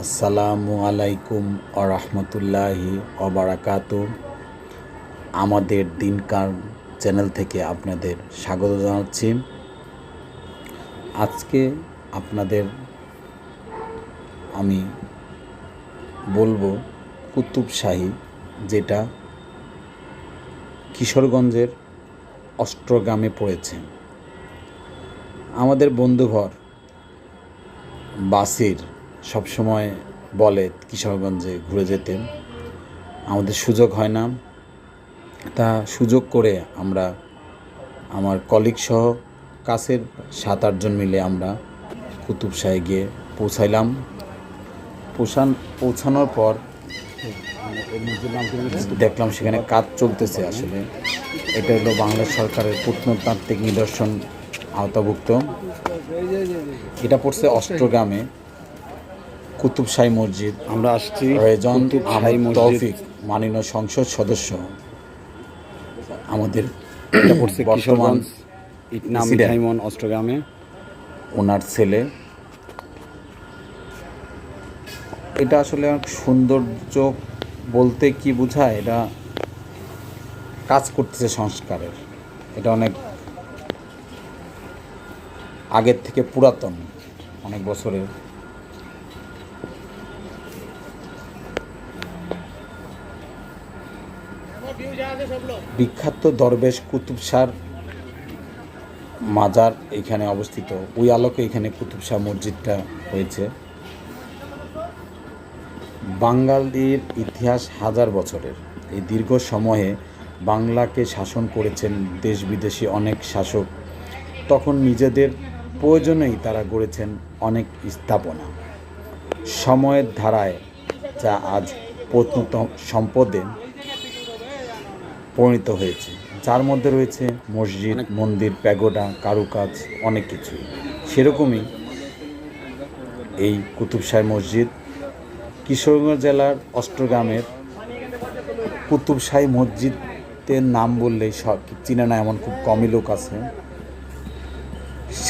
আসসালামু আলাইকুম আরহামতুল্লাহি অবরাকাত আমাদের দিনকার চ্যানেল থেকে আপনাদের স্বাগত জানাচ্ছি। আজকে আপনাদের আমি বলব কুতুব কুতুবশাহী যেটা কিশোরগঞ্জের অষ্টগ্রামে পড়েছে। আমাদের বন্ধুঘর বাসির সবসময় বলে কিশোরগঞ্জে ঘুরে যেতে। আমাদের সুযোগ হয় না। তা সুযোগ করে আমরা, আমার কলিগ সহ কাছের সাত আটজন মিলে আমরা কুতুবশাহে গিয়ে পৌঁছাইলাম। পৌঁছান, পৌঁছানোর পর দেখলাম সেখানে কাজ চলতেছে আসলে। এটা হলো বাংলা সরকারের প্রত্নতাত্ত্বিক নিদর্শন আওতাভুক্ত। এটা পড়ছে অষ্টগ্রামে। কুতুবশাহী মসজিদ আমরা আসছি রেজন কুতুবশাহী তৌফিক মাননীয় সংসদ সদস্য আমাদের এটা বর্তমান কিশোরগঞ্জ ইটনা President। অষ্টগ্রামে। ওনার ছেলে। এটা আসলে সৌন্দর্য বলতে কি বোঝায়? এটা কাজ করতেছে সংস্কারের। এটা অনেক আগের থেকে পুরাতন অনেক বছরের। বিখ্যাত দরবেশ কুতুব শাহর মাজার এখানে অবস্থিত। ওই আলোকে এখানে কুতুব শাহ মসজিদটা হয়েছে। বাঙালির ইতিহাস হাজার বছরের। এই দীর্ঘ সময়ে বাংলাকে শাসন করেছেন দেশ বিদেশি অনেক শাসক। তখন নিজেদের প্রয়োজনেই তারা গড়েছেন অনেক স্থাপনা। সময়ের ধারায় যা আজ প্রত্নত সম্পদে পরিণত হয়েছে। যার মধ্যে রয়েছে মসজিদ মন্দির প্যাগোডা কারুকাজ অনেক কিছুই সেরকমই এই কুতুবশাহ মসজিদ কিশোরগঞ্জ জেলার অষ্টগ্রামের কুতুবশাহী মসজিদের নাম বললেই সব চিনে না এমন খুব কমই লোক আছে।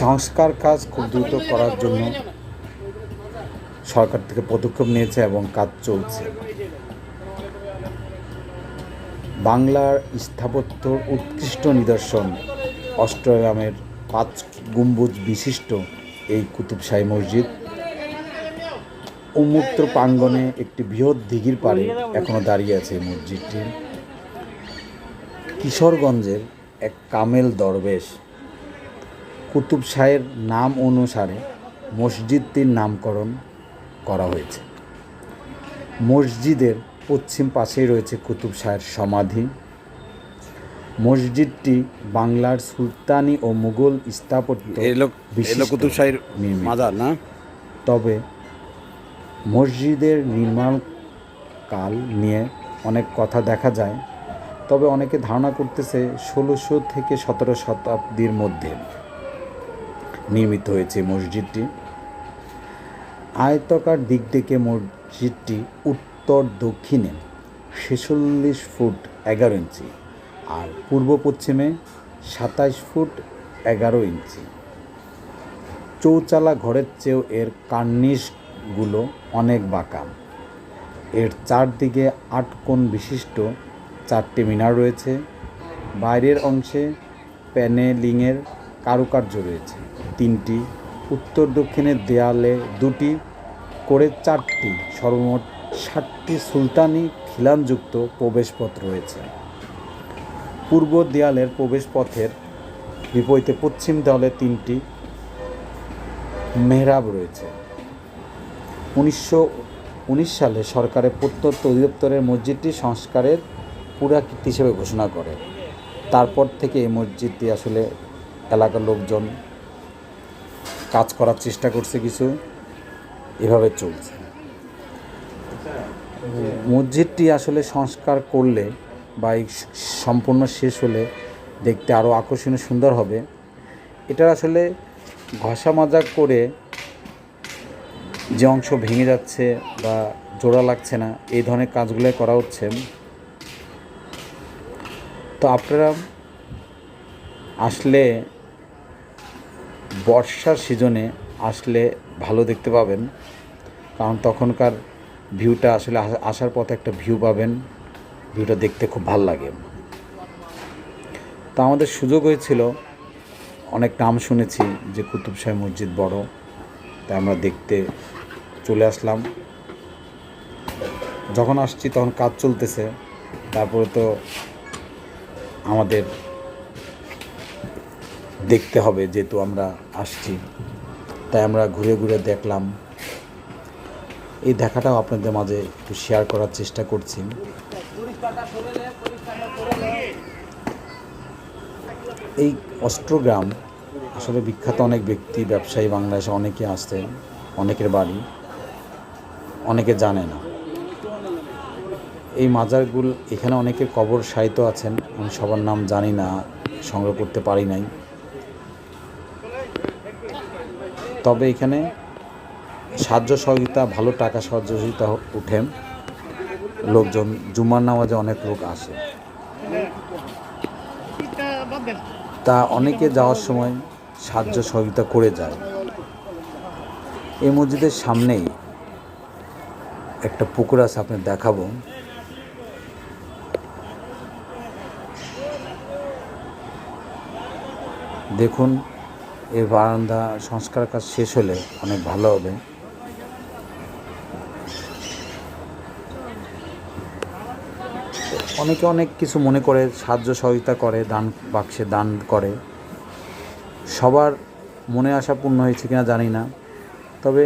সংস্কার কাজ খুব দ্রুত করার জন্য সরকার থেকে পদক্ষেপ নিয়েছে এবং কাজ চলছে। বাংলার স্থাপত্য উৎকৃষ্ট নিদর্শন। অষ্টগ্রামের পাঁচ গম্বুজ বিশিষ্ট এই কুতুবশাহী মসজিদ। উন্মুক্ত প্রাঙ্গণে একটি বৃহৎ দিঘির পাড়ে এখনও দাঁড়িয়ে আছে এই মসজিদটি। কিশোরগঞ্জের এক কামেল দরবেশ। কুতুব শাহের নাম অনুসারে মসজিদটির নামকরণ করা হয়েছে। মসজিদের পশ্চিম পাশেই রয়েছে কুতুব শাহের সমাধি। মসজিদটি বাংলার সুলতানি ও মুঘল স্থাপত্য এলো কুতুবশাহীর মাজার না? তবে মসজিদের নির্মাণ কাল নিয়ে অনেক কথা দেখা যায়। তবে অনেকে ধারণা করতেছে ষোলোশো থেকে সতেরো শতাব্দীর মধ্যে নির্মিত হয়েছে মসজিদটি। আয়তকার দিক থেকে মসজিদটি উত্তর দক্ষিণে ছেচল্লিশ ফুট এগারো ইঞ্চি আর পূর্ব পশ্চিমে সাতাইশ ফুট এগারো ইঞ্চি। চৌচালা ঘরের চেয়েও এর কার্নিশগুলো অনেক বাঁকা এর চারদিকে আট কোণ বিশিষ্ট চারটি মিনার রয়েছে। বাইরের অংশে প্যানেলিংয়ের কারুকার্য রয়েছে। তিনটি, উত্তর দক্ষিণের দেয়ালে দুটি করে চারটি সর্বমোট ষাটটি সুলতানি খিলানযুক্ত প্রবেশপথ রয়েছে। পূর্ব দেয়ালের প্রবেশপথের বিপরীতে পশ্চিম দেওয়ালে তিনটি মেহরাব রয়েছে। উনিশশো উনিশ সালে সরকারের প্রত্যন্ত অধিদপ্তরের মসজিদটি সংস্কারের পুরাকীর্তি হিসেবে ঘোষণা করে। তারপর থেকে এই মসজিদটি আসলে এলাকার লোকজন কাজ করার চেষ্টা করছে কিছু। এভাবে চলছে। মসজিদটি আসলে সংস্কার করলে বা সম্পূর্ণ শেষ হলে দেখতে আরও আকর্ষণীয় সুন্দর হবে। এটা আসলে ঘষা মাজা করে যে অংশ ভেঙে যাচ্ছে বা জোড়া লাগছে না, এই ধরনের কাজগুলো করা হচ্ছে। তো আপনারা আসলে বর্ষার সিজনে আসলে ভালো দেখতে পাবেন, কারণ তখনকার ভিউটা আসলে আসার পথে একটা ভিউ পাবেন। ভিউটা দেখতে খুব ভালো লাগে। তা আমাদের সুযোগ হয়েছিল, অনেক নাম শুনেছি যে কুতুব শাহী মসজিদ বড়, তাই আমরা দেখতে চলে আসলাম। যখন আসছি তখন কাজ চলতেছে, তারপরে তো আমাদের দেখতে হবে যেহেতু আমরা আসছি। তাই আমরা ঘুরে ঘুরে দেখলাম। এই দেখাটাও আপনাদের মাঝে একটু শেয়ার করার চেষ্টা করছি। এই অস্ট্রগ্রাম, আসলে বিখ্যাত অনেক ব্যক্তি, ব্যবসায়ী বাংলাদেশে অনেকে আসতেন অনেকের বাড়ি, অনেকে জানে না। এই মাজারগুল, এখানে অনেকের কবর সাহিত্য আছেন, আমি সবার নাম জানি না, সংগ্রহ করতে পারি নাই। তবে এখানে সাহায্য সহযোগিতা, ভালো টাকা সহযোগিতা উঠে লোকজন, জুমার নামাজে অনেক লোক আসে। তা অনেকে যাওয়ার সময় সাহায্য সহযোগিতা করে যায়। এই মসজিদের সামনেই একটা পুকুর আছে, আপনি দেখাবো। দেখুন, এই বারান্দা সংস্কার কাজ শেষ হলে অনেক ভালো হবে। অনেকে অনেক কিছু মনে করে, সাহায্য সহযোগিতা করে, দান বাক্সে দান করে। সবার মনে আশা পূর্ণ হয়েছে কিনা জানি না, তবে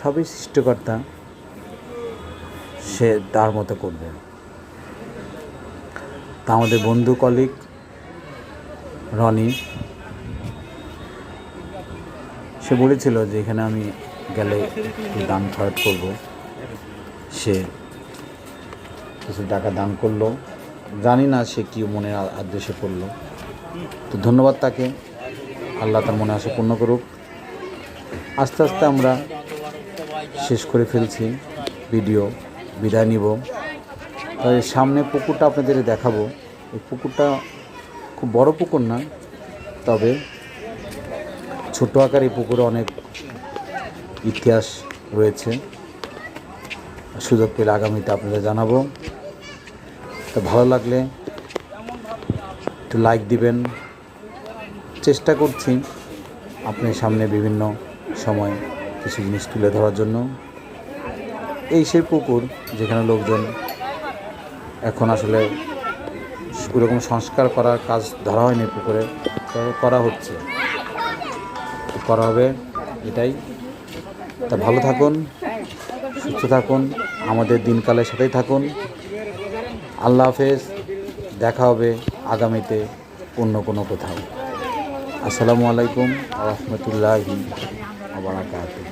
সবই সৃষ্টিকর্তা সে তার মতো করবে। তা আমাদের বন্ধু কলিগ রনি, সে বলেছিল যে এখানে আমি গেলে দান খরচ করব। সে কিছু টাকা দান করল। জানি না সে কী মনে আদেশে করল তো ধন্যবাদ তাকে। আল্লাহ তার মনে আশা পূর্ণ করুক। আস্তে আস্তে আমরা শেষ করে ফেলছি ভিডিও। বিদায় নিব। তবে সামনে পুকুরটা আপনাদের দেখাবো। এই পুকুরটা খুব বড় পুকুর না, তবে ছোট আকার এই পুকুরে অনেক ইতিহাস রয়েছে। সুযোগ পেলে আগামীতে আপনাদের জানাব। তো ভালো লাগলে একটু লাইক দিবেন। চেষ্টা করছি আপনার সামনে বিভিন্ন সময় কিছু জিনিস তুলে ধরার জন্য। এই সেই পুকুর যেখানে লোকজন এখন আসলে ওরকম সংস্কার করার কাজ ধরা হয়নি পুকুরে করা হচ্ছে। করা হবে, এটাই। তা ভালো থাকুন, সুস্থ থাকুন, আমাদের দিনকালের সাথেই থাকুন। আল্লাহ হাফেজ দেখা হবে আগামীতে অন্য কোনো কোথাও। আসসালামু আলাইকুম রহমতুল্লাহি আবরাকাতুহ